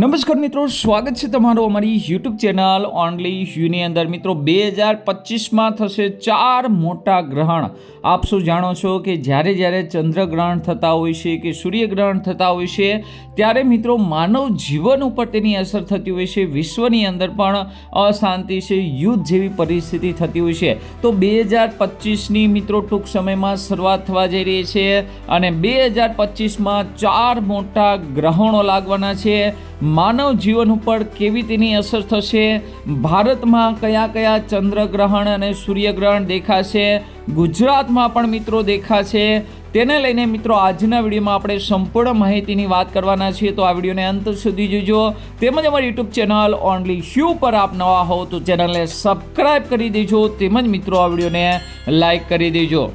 નમસ્કાર મિત્રો, સ્વાગત છે તમારું અમારી યુટ્યુબ ચેનલ ઓનલી યુની અંદર. મિત્રો, બે હજાર પચીસમાં થશે ચાર મોટા ગ્રહણ. આપ શું જાણો છો કે જ્યારે જ્યારે ચંદ્રગ્રહણ થતા હોય છે કે સૂર્યગ્રહણ થતા હોય છે, ત્યારે મિત્રો માનવ જીવન ઉપર તેની અસર થતી હોય છે. વિશ્વની અંદર પણ અશાંતિ છે, યુદ્ધ જેવી પરિસ્થિતિ થતી હોય છે. તો બે હજાર પચીસની મિત્રો ટૂંક સમયમાં શરૂઆત થવા જઈ રહી છે અને બે હજાર પચીસમાં ચાર મોટા ગ્રહણો લાગવાના છે. માનવ જીવન ઉપર કેવી તેની અસર થશે? ભારતમાં કયા કયા ચંદ્રગ્રહણ અને સૂર્યગ્રહણ દેખાશે? ગુજરાતમાં પણ મિત્રો દેખાશે. તેને લઈને મિત્રો આજના વિડીયોમાં આપણે સંપૂર્ણ માહિતીની વાત કરવાના છીએ. તો આ વિડીયોને અંત સુધી જોજો. તેમજ અમારી યુટ્યુબ ચેનલ ઓનલી શ્યુ પર આપ નવા હો તો ચેનલને સબસ્ક્રાઈબ કરી દેજો. તેમજ મિત્રો આ વિડીયોને લાઈક કરી દેજો.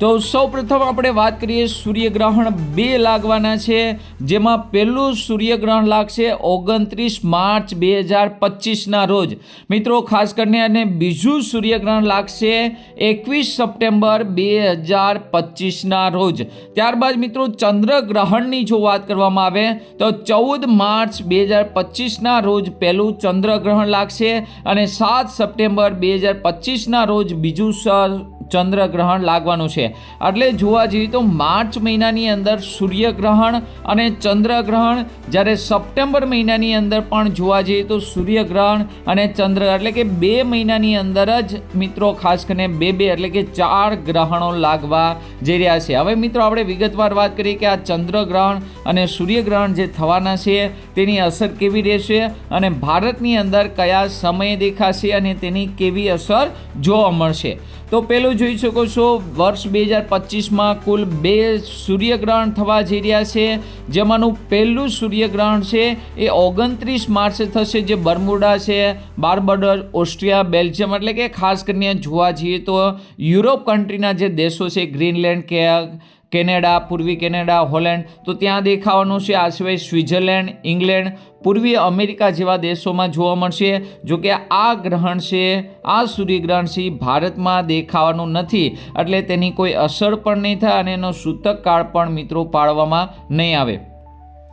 તો સૌપ્રથમ આપણે વાત કરીએ સૂર્યગ્રહણ બે લાગવાના છે, જેમાં પહેલું સૂર્યગ્રહણ લાગશે ઓગણત્રીસ માર્ચ બે હજાર પચીસના રોજ. મિત્રો, ખાસ કરીને અને બીજું સૂર્યગ્રહણ લાગશે એકવીસ સપ્ટેમ્બર બે હજાર પચીસના રોજ. ત્યારબાદ મિત્રો, ચંદ્રગ્રહણની જો વાત કરવામાં આવે, તો ચૌદ માર્ચ બે હજાર પચીસના રોજ પહેલું ચંદ્રગ્રહણ લાગશે અને સાત સપ્ટેમ્બર બે હજાર પચીસના રોજ બીજું સ- ચંદ્રગ્રહણ લાગવાનું છે. એટલે જોવા જઈએ તો માર્ચ મહિનાની અંદર સૂર્યગ્રહણ અને ચંદ્રગ્રહણ, જ્યારે સપ્ટેમ્બર મહિનાની અંદર પણ જોવા જઈએ તો સૂર્યગ્રહણ અને ચંદ્ર, એટલે કે બે મહિનાની અંદર જ મિત્રો ખાસ કરીને બે બે, એટલે કે ચાર ગ્રહણો લાગવા જઈ રહ્યા છે. હવે મિત્રો આપણે વિગતવાર વાત કરીએ કે આ ચંદ્રગ્રહણ અને સૂર્યગ્રહણ જે થવાના છે, તેની અસર કેવી રહેશે અને ભારતની અંદર કયા સમયે દેખાશે અને તેની કેવી અસર જોવા મળશે. તો પેલું જોઈ શકો છો, વર્ષ બે હજાર પચીસમાં કુલ બે સૂર્યગ્રહણ થવા જઈ રહ્યા છે. જેમાંનું પહેલું સૂર્યગ્રહણ છે એ ઓગણત્રીસ માર્ચે થશે, જે બર્મુડા છે, બાર્બડર, ઓસ્ટ્રિયા, બેલ્જિયમ, એટલે કે ખાસ કરીને જોવા જઈએ તો યુરોપ કન્ટ્રીના જે દેશો છે, ગ્રીનલેન્ડ કે કેનેડા, પૂર્વી કેનેડા, હોલેન્ડ, તો ત્યાં દેખાવાનું છે આ સિવાય સ્વિટ્ઝરલેન્ડ, ઇંગ્લેન્ડ પૂર્વીય અમેરિકા જેવા દેશોમાં જોવા મળશે. જો કે આ ગ્રહણ છે, આ સૂર્યગ્રહણ છે ભારતમાં દેખાવાનું નથી. એટલે તેની કોઈ અસર પણ નહીં થાય અને એનો સૂતક કાળ પણ મિત્રો પાડવામાં નહીં આવે.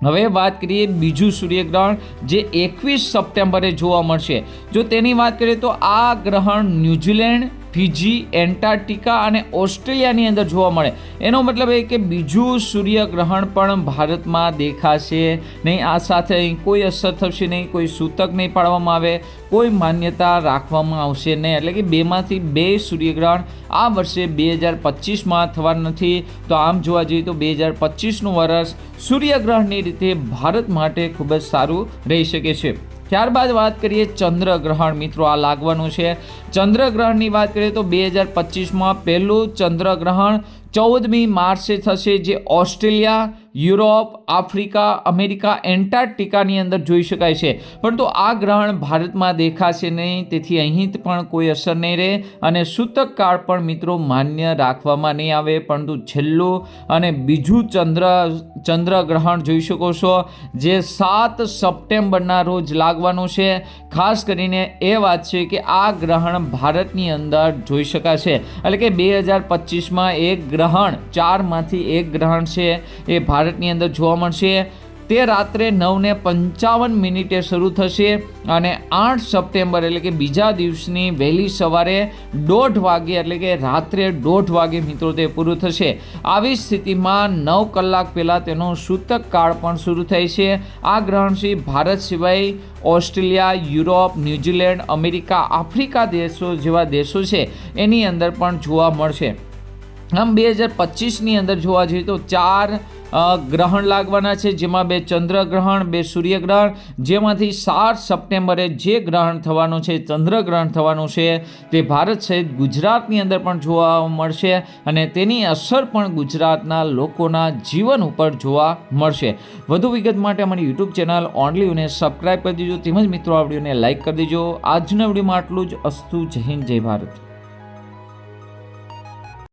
હવે વાત કરીએ બીજું સૂર્યગ્રહણ, જે એકવીસ સપ્ટેમ્બરે જોવા મળશે. જો તેની વાત કરીએ તો આ ગ્રહણ ન્યૂઝીલેન્ડ ફિજી, એન્ટાર્કટિકા અને ઓસ્ટ્રેલિયાની અંદર જોવા મળે. એનો મતલબ એ કે બીજું સૂર્યગ્રહણ પણ ભારતમાં દેખાશે નહીં. આ સાથે અહીં કોઈ અસર થશે નહીં, કોઈ સૂતક નહીં પાડવામાં આવે, કોઈ માન્યતા રાખવામાં આવશે નહીં. એટલે કે બેમાંથી બે સૂર્યગ્રહણ આ વર્ષે બે હજાર પચીસમાં થવાનું નથી. તો આમ જોવા જઈએ તો બે હજાર પચીસનું વર્ષ સૂર્યગ્રહણની રીતે ભારત માટે ખૂબ જ સારું રહી શકે છે. ત્યારબાદ વાત કરીએ ચંદ્રગ્રહણ. મિત્રો, આ લાગવાનું છે. ચંદ્રગ્રહણની વાત કરીએ તો બે હજાર પચીસમાં પહેલું ચંદ્રગ્રહણ ચૌદમી માર્ચે થશે જે ઓસ્ટ્રેલિયા, યુરોપ, આફ્રિકા, અમેરિકા, એન્ટાર્કટિકાની અંદર જોઈ શકાય છે. પરંતુ આ ગ્રહણ ભારતમાં દેખાશે નહીં, તેથી અહીં પણ કોઈ અસર નહીં રહે અને સૂતક કાળ પણ મિત્રો માન્ય રાખવામાં નહીં આવે. પરંતુ છેલ્લું અને બીજું ચંદ્ર, ચંદ્રગ્રહણ જોઈ શકો છો, જે સાત સપ્ટેમ્બરના રોજ લાગવાનું છે. ખાસ કરીને એ વાત છે કે આ ગ્રહણ ભારતની અંદર જોઈ શકાશે. એટલે કે બે હજાર પચીસમાં એક ગ્રહણ, ચારમાંથી એક ગ્રહણ છે એ ભારતની અંદર જોવા મળશે. તે રાત્રે નવને પંચાવન મિનિટે શરૂ થશે અને આઠ સપ્ટેમ્બર એટલે કે બીજા દિવસની વહેલી સવારે દોઢ વાગે એટલે કે રાત્રે દોઢ વાગે મિત્રો તે પૂરું થશે. આવી સ્થિતિમાં નવ કલાક પહેલાં તેનો સૂતક કાળ પણ શરૂ થાય છે. આ ગ્રહણથી ભારત સિવાય Australia, Europe, New Zealand, America, Africa દેશો જેવા દેશો છે એની અંદર પણ જોવા મળશે. આમ બે હજાર પચીસની અંદર જોવા જઈએ તો ચાર ગ્રહણ લાગવાના છે, જેમાં બે ચંદ્રગ્રહણ, બે સૂર્યગ્રહણ, જેમાંથી સાત સપ્ટેમ્બરે જે ગ્રહણ થવાનું છે, ચંદ્રગ્રહણ થવાનું છે, તે ભારત સહિત ગુજરાતની અંદર પણ જોવા મળશે અને તેની અસર પણ ગુજરાતના લોકોના જીવન ઉપર જોવા મળશે. વધુ વિગત માટે અમારી યુટ્યુબ ચેનલ ઓનલીને સબસ્ક્રાઈબ કરી દેજો. તેમજ મિત્રો, આ વિડીયોને લાઇક કરી દેજો. આજના વિડીયોમાં આટલું જ. અસ્તુ. જય હિન્દ, જય ભારત.